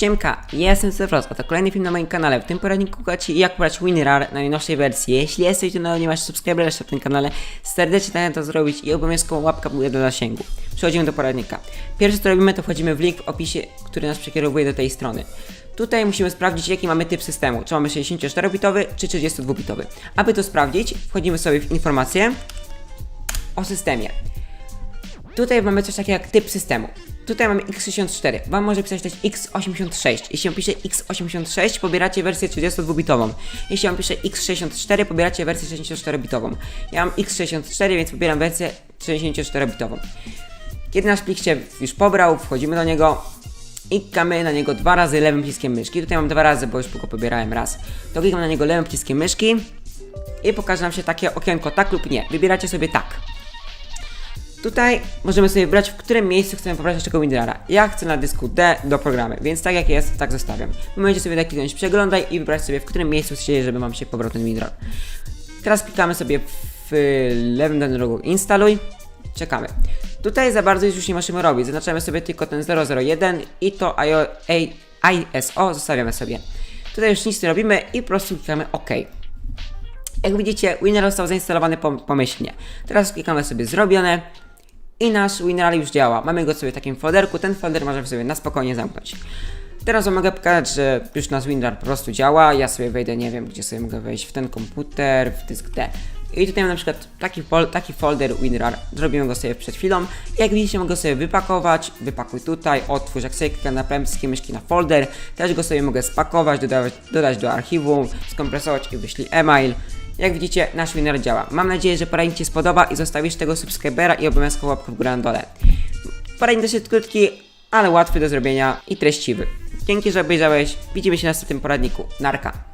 Siemka, jestem Cyfros, a to kolejny film na moim kanale. W tym poradniku pokażę jak pobrać WinRAR na najnowszej wersji. Jeśli jesteś nowy, nie masz subskrybera jeszcze w tym kanale, serdecznie tak to zrobić i obowiązkowo łapka będzie do zasięgu. Przechodzimy do poradnika. Pierwsze co robimy to wchodzimy w link w opisie, który nas przekierowuje do tej strony. Tutaj musimy sprawdzić jaki mamy typ systemu, czy mamy 64-bitowy czy 32-bitowy. Aby to sprawdzić, wchodzimy sobie w informacje o systemie. Tutaj mamy coś takiego jak typ systemu. Tutaj mamy x64. Wam może pisać też x86. Jeśli wam pisze x86, pobieracie wersję 32-bitową. Jeśli wam pisze x64, pobieracie wersję 64-bitową. Ja mam x64, więc pobieram wersję 64-bitową. Kiedy nasz plik się już pobrał, wchodzimy do niego i klikamy na niego dwa razy lewym przyciskiem myszki. Tutaj mam dwa razy, bo już go pobierałem raz. To klikam na niego lewym przyciskiem myszki i pokaże nam się takie okienko tak lub nie. Wybieracie sobie tak. Tutaj możemy sobie wybrać, w którym miejscu chcemy pobrać naszego WinRARa. Ja chcę na dysku D do programy, więc tak jak jest, tak zostawiam. Możecie sobie tak kliknąć przeglądaj i wybrać sobie, w którym miejscu chcecie, żeby Wam się pobrał ten WinRAR. Teraz klikamy sobie w lewym dolnym rogu instaluj. Czekamy. Tutaj za bardzo już nie musimy robić. Zaznaczamy sobie tylko ten 001 i to ISO zostawiamy sobie. Tutaj już nic nie robimy i po prostu klikamy OK. Jak widzicie, WinRAR został zainstalowany pom- pomyślnie. Teraz klikamy sobie zrobione i nasz WinRAR już działa. Mamy go sobie w takim folderku, ten folder możemy sobie na spokojnie zamknąć. Teraz wam mogę pokazać, że już nasz WinRAR po prostu działa. Ja sobie wejdę, nie wiem, gdzie sobie mogę wejść, w ten komputer, w dysk D. I tutaj mam na przykład taki, taki folder WinRAR, zrobiłem go sobie przed chwilą. Jak widzicie, mogę sobie wypakować, wypakuj tutaj, otwórz, jak sobie klikam na prawym myszki na folder, też go sobie mogę spakować, dodawać, dodać do archiwum, skompresować i wyślij e-mail. Jak widzicie, nasz winner działa. Mam nadzieję, że poradnik Ci spodoba i zostawisz tego subskrybera i obowiązkowo łapkę w górę na dole. Poradnik dosyć krótki, ale łatwy do zrobienia i treściwy. Dzięki, że obejrzałeś. Widzimy się na następnym poradniku. Narka.